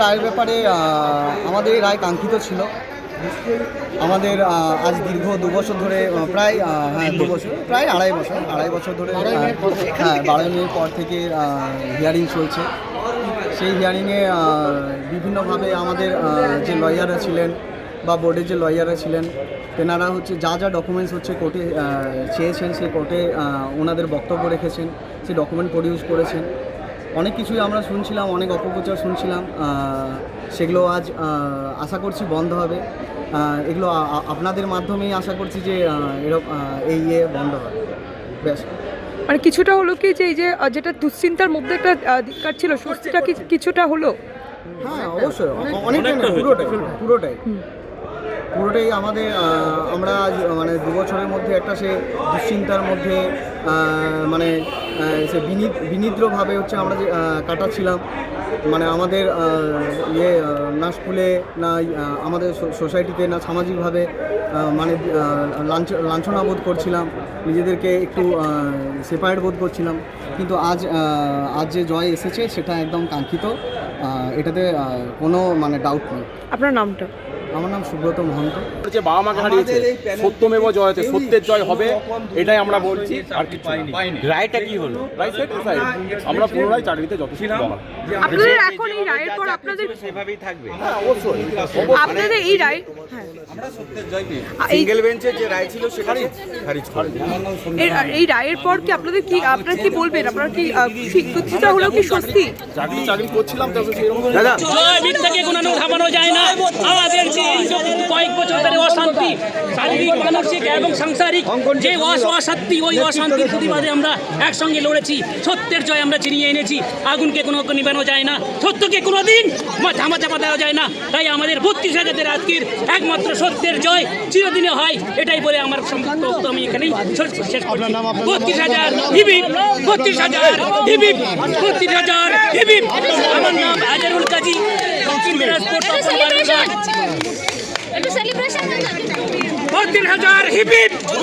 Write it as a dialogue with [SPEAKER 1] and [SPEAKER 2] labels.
[SPEAKER 1] রায়ের ব্যাপারে আমাদের রায় কাঙ্ক্ষিত ছিল। আমাদের আজ দীর্ঘ দু বছর ধরে প্রায় হ্যাঁ দু বছর প্রায় আড়াই বছর আড়াই বছর ধরে হ্যাঁ বারোই মে পর থেকে হিয়ারিং চলছে। সেই হিয়ারিংয়ে বিভিন্নভাবে আমাদের যে লয়াররা ছিলেন বা বোর্ডের যে লয়াররা ছিলেন তেনারা হচ্ছে যা যা ডকুমেন্টস হচ্ছে কোর্টে চেয়েছেন সেই কোর্টে ওনাদের বক্তব্য রেখেছেন সেই ডকুমেন্ট প্রডিউস করেছেন। অনেক কিছুই আমরা শুনছিলাম অনেক অপপ্রচার শুনছিলাম সেগুলো আজ আশা করছি বন্ধ হবে। এগুলো আপনাদের মাধ্যমেই আশা করছি যে এরকম এই ইয়ে বন্ধ হবে। ব্যাস।
[SPEAKER 2] মানে কিছুটা হলো কি যে এই যে যেটা দুশ্চিন্তার মধ্যে একটা দিককার ছিল স্বস্তিটা কি কিছুটা হলো?
[SPEAKER 1] হ্যাঁ অবশ্যই। অনেকটাই পুরোটাই পুরোটাই। পুরোটাই আমাদের আমরা আজ, মানে দু বছরের মধ্যে একটা সে দুশ্চিন্তার মধ্যে মানে সে বিনিদ বিনিদ্রভাবে হচ্ছে আমরা যে কাটাচ্ছিলাম। মানে আমাদের ইয়ে না স্কুলে, না আমাদের সোসাইটিতে, না সামাজিকভাবে মানে লাঞ্ছ- লাঞ্ছনা বোধ করছিলাম। নিজেদেরকে একটু সেপারেট বোধ করছিলাম। কিন্তু আজ আজ যে জয় এসেছে, সেটা একদম কাঙ্ক্ষিত। এটাতে কোনো মানে ডাউট নেই।
[SPEAKER 2] আপনার নামটা?
[SPEAKER 1] আমার নাম সুব্রত মহন্ত।
[SPEAKER 3] যে বাবা মাকে হারিয়েছে সত্যমেব জয়তে সত্যের জয় হবে এটাই আমরা বলছি আর কিছু পাইনি।
[SPEAKER 4] রায়টা কি হলো?
[SPEAKER 3] রাইট সাইড সাইড আমরা পুনরায় চাকরিতে যথেষ্ট বহাল।
[SPEAKER 2] আপনাদের এখন এই রায়ের পর আপনাদের
[SPEAKER 4] সেভাবেই থাকবে।
[SPEAKER 3] হ্যাঁ অবশ্যই।
[SPEAKER 2] আপনাদের এই রায় হ্যাঁ।
[SPEAKER 4] সিঙ্গেল বেঞ্চের যে রায় ছিল সেটা খারিজ। করে
[SPEAKER 2] এই- রায়ের পর কি আপনাদের কি আপনারা কি বলবেন? আপনারা কি আহ, কি- কিছুটা হলেও কি স্বস্তি?
[SPEAKER 3] চাকরি চাকরি করছিলাম তো সেরকম
[SPEAKER 4] দাদা।
[SPEAKER 5] শারীরিক মানসিক এবং সাংসারিক যে অস- অশান্তি ওই অশান্তির প্রতিবাদে আমরা একসঙ্গে লড়েছি। সত্যের জয় আমরা চিনিয়ে এনেছি। আগুনকে কোনো নিবানো যায় না। সত্যকে কোনো দিন ধামা চাপা দেওয়া যায় না। তাই আমাদের বত্রিশ হাজারের আজকের একমাত্র সত্যের জয় চিরদিনে হয়। এটাই বলে আমার বক্তব্য আমি এখানেই শেষ শেষ করছি। বত্রিশ হাজার হিবিব বত্রিশ হাজার হিবিব বত্রিশ হাজার হিবিব। আমার নাম আজারুল কাজী দক্ষিণ দিনাজপুর
[SPEAKER 6] সেলিব্রেশন
[SPEAKER 5] হাজার হিবিব